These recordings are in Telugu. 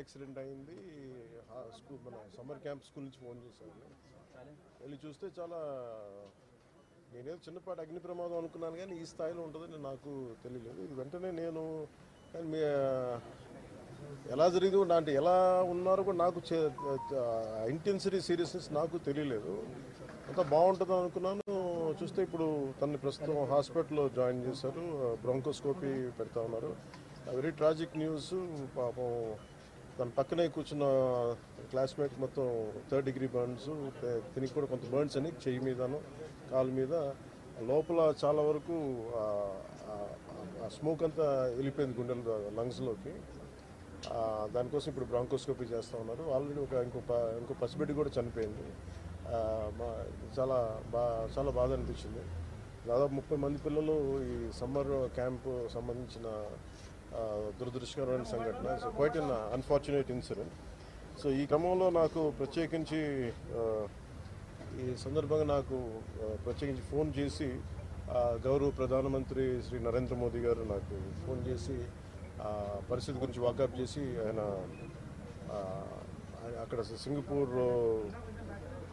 యాక్సిడెంట్ అయింది. స్కూల్ మన సమ్మర్ క్యాంప్ స్కూల్ నుంచి ఫోన్ చేశాను వెళ్ళి చూస్తే చాలా నేనేదో చిన్నపాటి అగ్ని ప్రమాదం అనుకున్నాను కానీ ఈ స్థాయిలో ఉంటుందని నాకు తెలియలేదు. ఇది వెంటనే నేను కానీ మీ ఎలా జరిగిందో కూడా అంటే ఎలా ఉన్నారో కూడా నాకు ఇంటెన్సిటీ సీరియస్నెస్ నాకు తెలియలేదు. అంతా బాగుంటుంది అనుకున్నాను. చూస్తే ఇప్పుడు తనని ప్రస్తుతం హాస్పిటల్లో జాయిన్ చేశారు. బ్రోంకోస్కోపీ పెడతా ఉన్నారు. Very tragic news. పాపం తన పక్కనే కూర్చున్న క్లాస్మేట్ మొత్తం థర్డ్ డిగ్రీ బర్న్స్ దీనికి కూడా కొంత బర్న్స్ అని చెయ్యి మీదను కాలు మీద. లోపల చాలా వరకు స్మోక్ అంతా వెళ్ళిపోయింది గుండెల లంగ్స్లోకి. దానికోసం ఇప్పుడు బ్రాంకోస్కోపీ చేస్తూ ఉన్నారు. ఆల్రెడీ ఒక ఇంకో ఇంకో పసిబిడ్డ కూడా చనిపోయింది. చాలా బా చాలా బాధ అనిపించింది. దాదాపు ముప్పై మంది పిల్లలు ఈ సమ్మర్ క్యాంప్ సంబంధించిన దురదృష్టకరమైన సంఘటన. So quite un unfortunate incident so ఈ క్రమంలో నాకు ప్రత్యేకించి ఈ సందర్భంగా నాకు ప్రత్యేకించి ఫోన్ చేసి గౌరవ ప్రధానమంత్రి శ్రీ నరేంద్ర మోదీ గారు నాకు ఫోన్ చేసి పరిస్థితి గురించి వాకప్ చేసి ఆయన అక్కడ సింగపూర్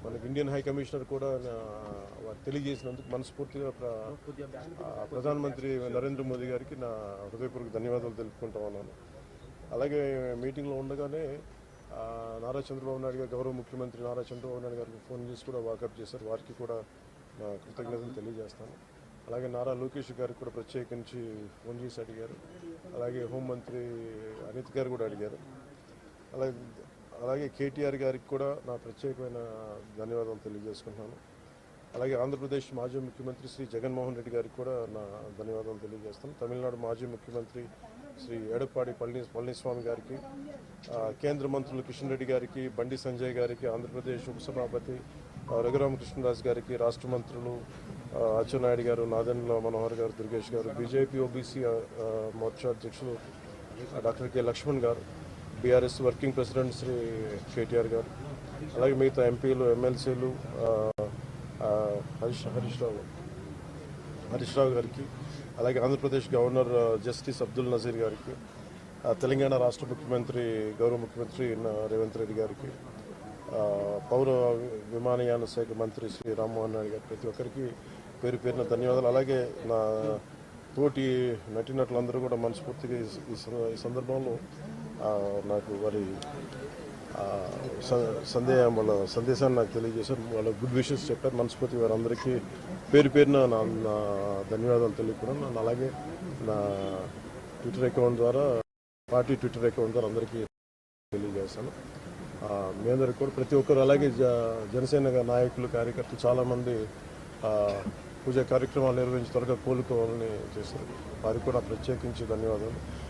మనకి ఇండియన్ హై కమిషనర్ కూడా తెలియజేసినందుకు మనస్ఫూర్తిగా ప్ర- ప్రధానమంత్రి నరేంద్ర మోదీ గారికి నా హృదయపూర్వక ధన్యవాదాలు తెలుపుకుంటా ఉన్నాను. అలాగే మీటింగ్లో ఉండగానే నారా చంద్రబాబు నాయుడు గారు గౌరవ ముఖ్యమంత్రి నారా చంద్రబాబు నాయుడు గారికి ఫోన్ చేసి కూడా వాకప్ చేశారు. వారికి కూడా నా కృతజ్ఞతలు తెలియజేస్తాను. అలాగే నారా లోకేష్ గారికి కూడా ప్రత్యేకించి ఫోన్ చేసి అడిగారు. అలాగే హోంమంత్రి అనిత్ గారు కూడా అడిగారు. అలాగే అలాగే కేటీఆర్ గారికి కూడా నా ప్రత్యేకమైన ధన్యవాదాలు తెలియజేసుకుంటున్నాను. అలాగే ఆంధ్రప్రదేశ్ మాజీ ముఖ్యమంత్రి శ్రీ జగన్మోహన్ రెడ్డి గారికి కూడా నా ధన్యవాదాలు తెలియజేస్తాను. తమిళనాడు మాజీ ముఖ్యమంత్రి శ్రీ ఎడప్పాడి పళని పళనిస్వామి గారికి కేంద్ర మంత్రులు కిషన్ రెడ్డి గారికి బండి సంజయ్ గారికి ఆంధ్రప్రదేశ్ ఉపసభాపతి రఘురామకృష్ణరాజు గారికి రాష్ట్ర మంత్రులు అచ్చెన్నాయుడు గారు నాదెండ్ల మనోహర్ గారు దుర్గేష్ గారు బీజేపీ ఓబీసీ మోర్చా అధ్యక్షులు doctor K Laxman garu BRS working president Shri KTR garu అలాగే మిగతా ఎంపీలు ఎమ్మెల్సీలు హరీష్ హరీష్ రావు హరీష్ రావు గారికి అలాగే ఆంధ్రప్రదేశ్ గవర్నర్ జస్టిస్ అబ్దుల్ నజీర్ గారికి తెలంగాణ రాష్ట్ర ముఖ్యమంత్రి గౌరవ ముఖ్యమంత్రి రేవంత్ రెడ్డి గారికి పౌర విమానయాన శాఖ మంత్రి శ్రీ రామ్మోహన్ నాయుడు గారు ప్రతి ఒక్కరికి పేరు పేరున ధన్యవాదాలు. అలాగే నా తోటి నటినట్లందరూ కూడా మనస్ఫూర్తిగా ఈ- ఈ సందర్భంలో నాకు వారి సందేహం వాళ్ళ సందేశాన్ని నాకు తెలియజేశారు వాళ్ళ గుడ్ విషెస్ చెప్పారు. మనస్ఫూర్తి వారందరికీ పేరు పేరున నా ధన్యవాదాలు తెలియకుండా అలాగే నా ట్విట్టర్ అకౌంట్ ద్వారా పార్టీ ట్విట్టర్ అకౌంట్ ద్వారా అందరికీ తెలియజేస్తాను. ఆ, మీ అందరికి కూడా ప్రతి ఒక్కరు అలాగే జ జనసేన నాయకులు కార్యకర్తలు చాలామంది పూజా కార్యక్రమాలు నిర్వహించి త్వరగా కోలుకోవాలని చేశారు. వారికి కూడా ప్రత్యేకించి ధన్యవాదాలు.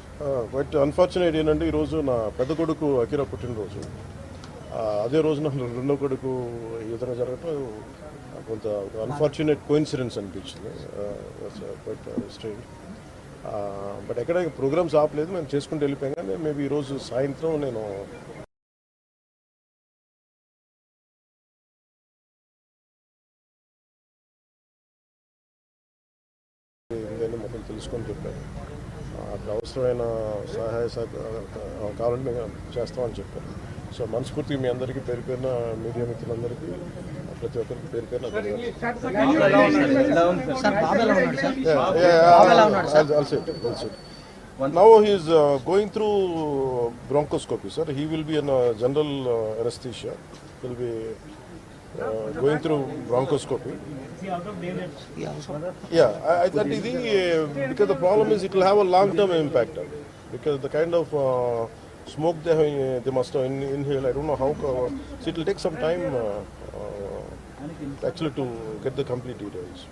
బట్ అన్ఫార్చునేట్ ఏంటంటే ఈరోజు నా పెద్ద కొడుకు అకిరా పుట్టినరోజు. అదే రోజు నా రెండో కొడుకు ఈ విధంగా జరగటం కొంత అన్ఫార్చునేట్ కోయిన్సిడెన్స్ అనిపించింది. బట్ స్ట్రేంజ్ బట్ ఎక్కడ ప్రోగ్రామ్స్ ఆపలేదు మేము చేసుకుంటూ వెళ్ళిపోయాం. కానీ మేబీ ఈరోజు సాయంత్రం నేను మొత్తం తెలుసుకొని చెప్పాను. ఆ, అవసరమైన సహాయ కావాలంటే మేము చేస్తామని చెప్పారు. సో మనస్ఫూర్తిగా మీ అందరికీ పేరు పేరున మీడియా మిత్రులందరికీ ప్రతి ఒక్కరికి పేరు పేరున ధన్యవాదాలు. హీస్ గోయింగ్ త్రూ ఉన్నాడు sir he will be an general it. Will be uh, going through bronchoscopy, uh, uh, uh. Yeah, I, I the, uh, because the problem is it will have a long-term impact. uh, Because the kind of uh, smoke they, have, they must have in, inhaled, I don't know how. co- So it will take some time uh, uh, actually to get the complete details.